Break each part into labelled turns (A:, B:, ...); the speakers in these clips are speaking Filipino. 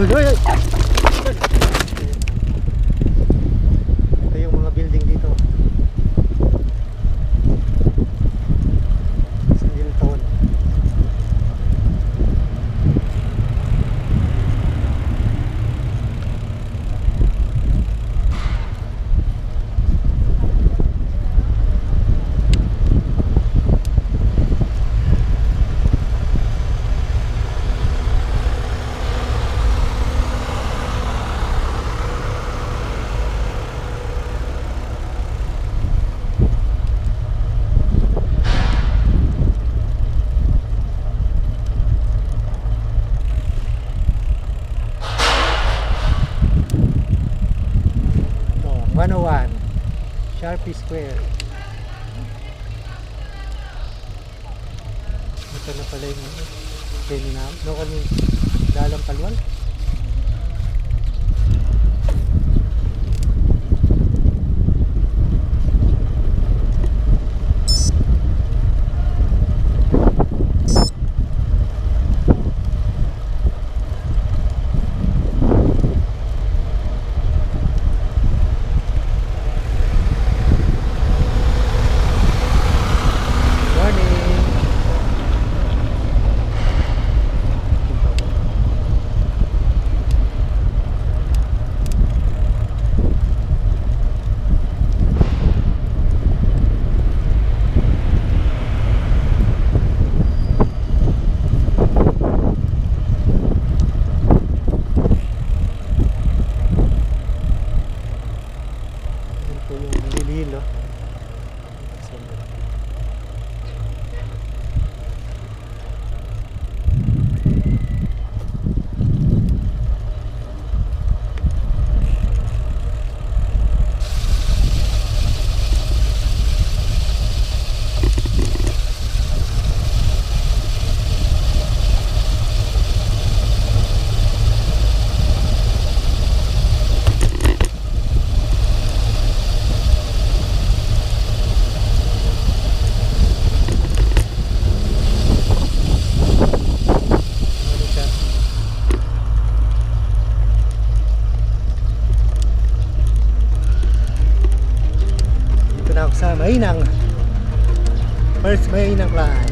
A: Oy, oy, oy. 101. Sharpie Square. Ito na pala yung na. No kami dalang palwal. First Mainang Line.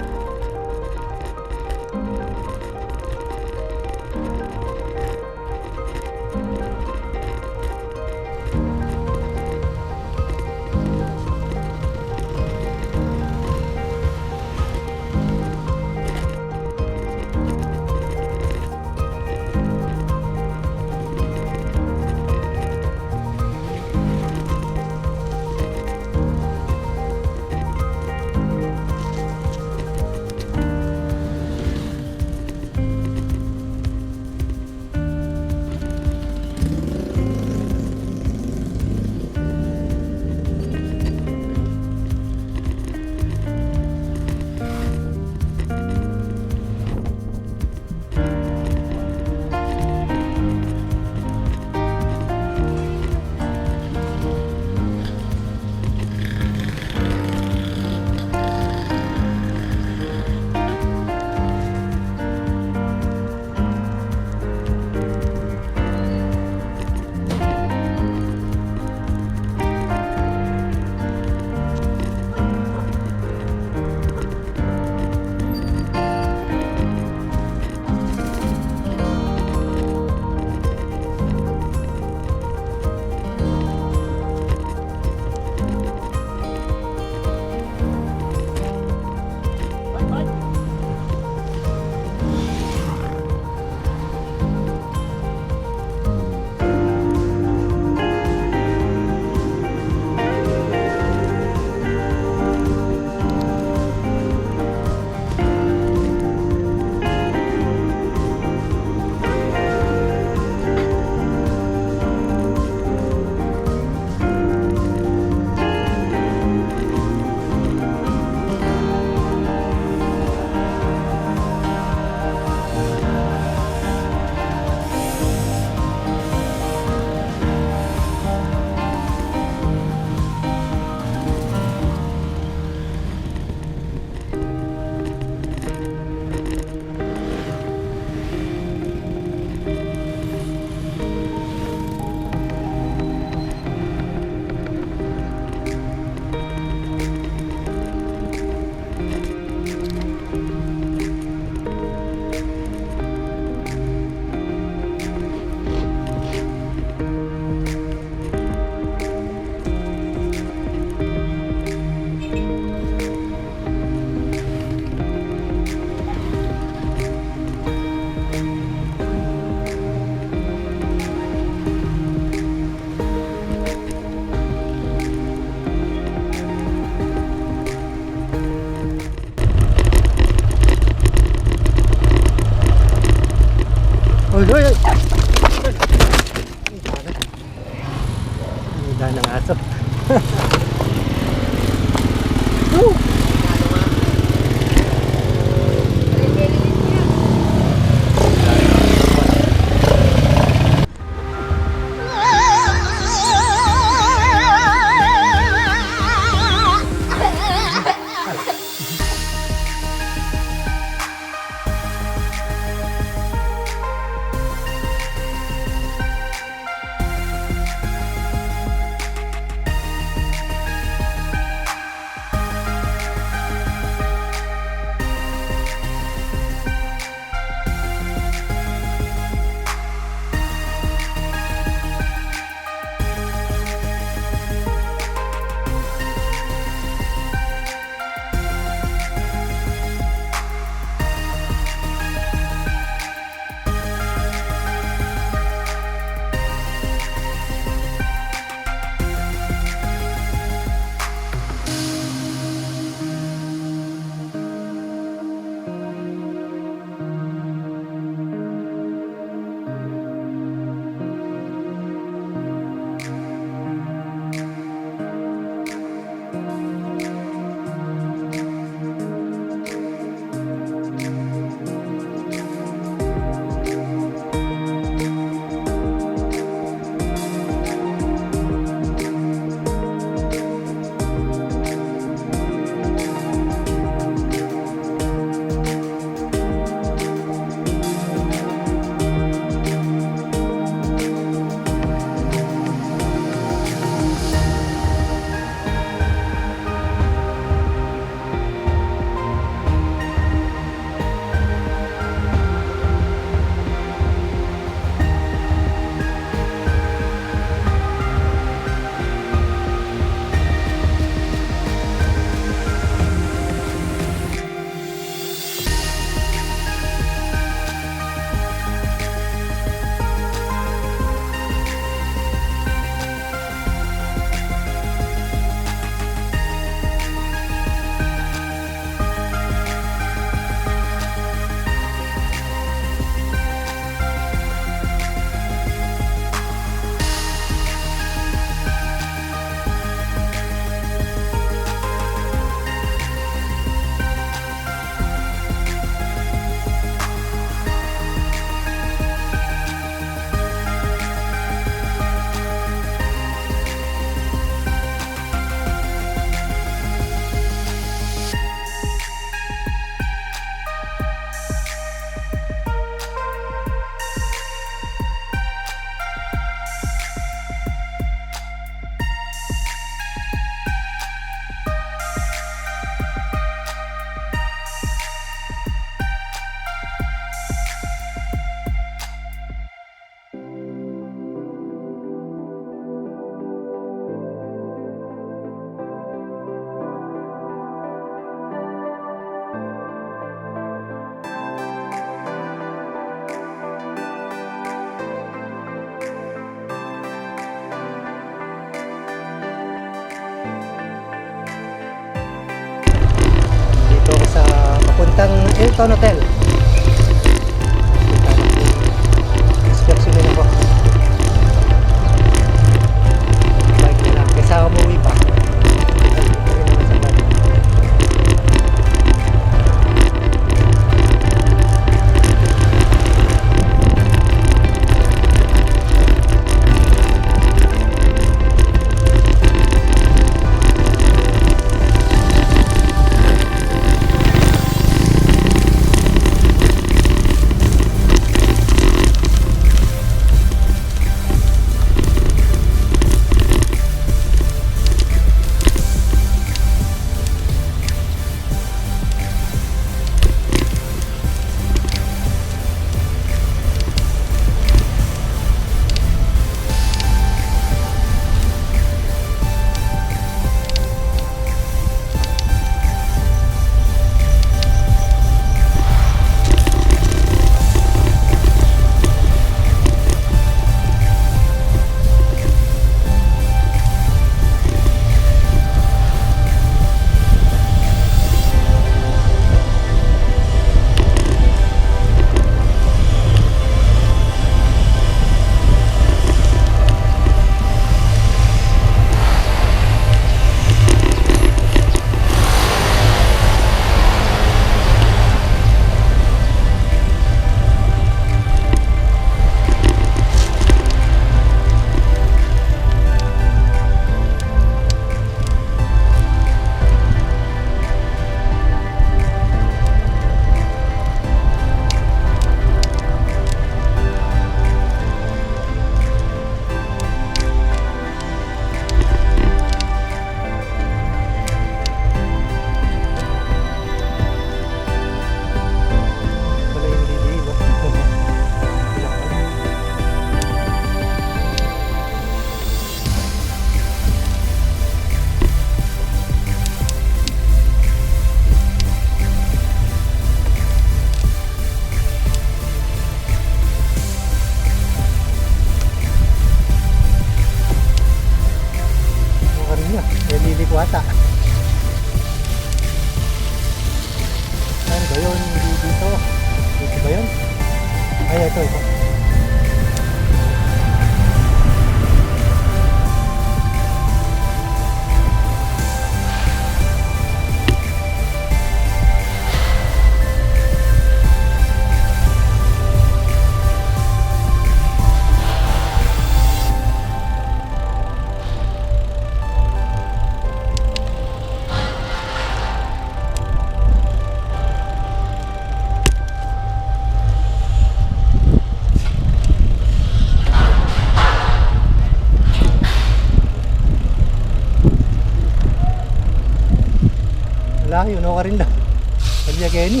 A: Yun ako rin daw. Sabi Kenny.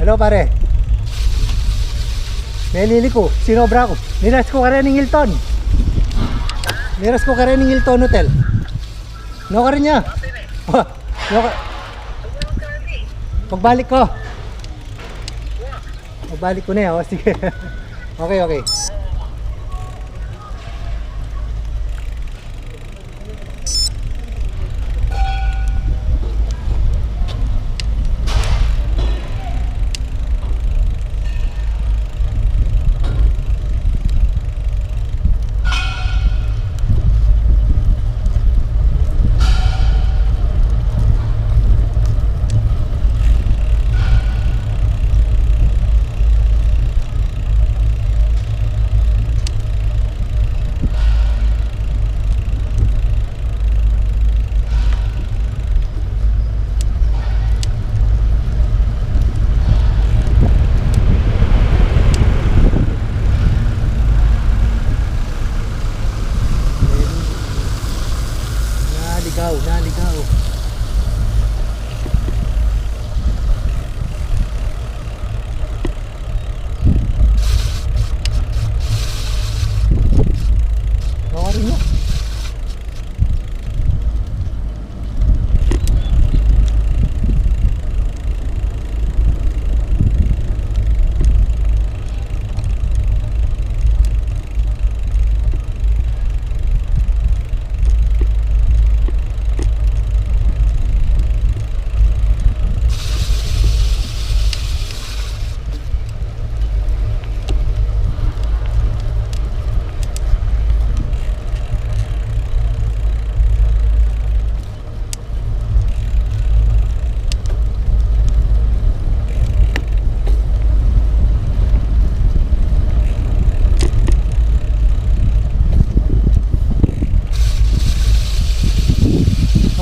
A: Hello pare. Melili ko, sinobra ko. Niras ko ka rin ng Hilton. Niras ko ka rin ng Hilton Hotel. No ka rin niya. No ka. Pagbalik ko. Pagbalik ko na yan. Oh, sige. okay, okay.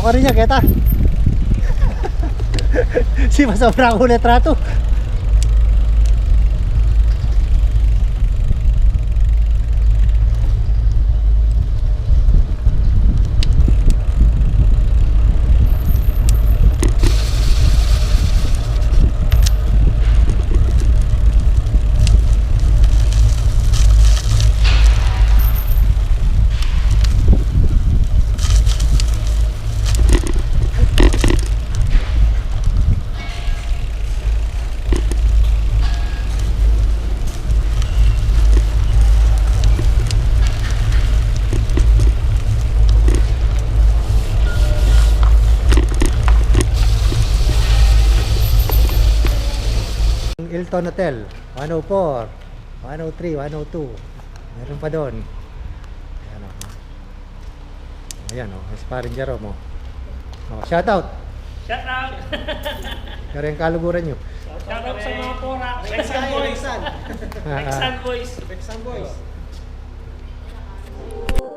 A: Baka rin niya, keta. si masobra ko ulit Hotel, 104, 103, 102. Meron pa doon. Ayan o. Ayan o, mas parin Jerome o. Oh, shout out.
B: Shout out!
A: Kaya yung kaluguran nyo.
B: Shout out sa mga pora! Vexan Boys! Vexan Boys!
C: Vexan Boys.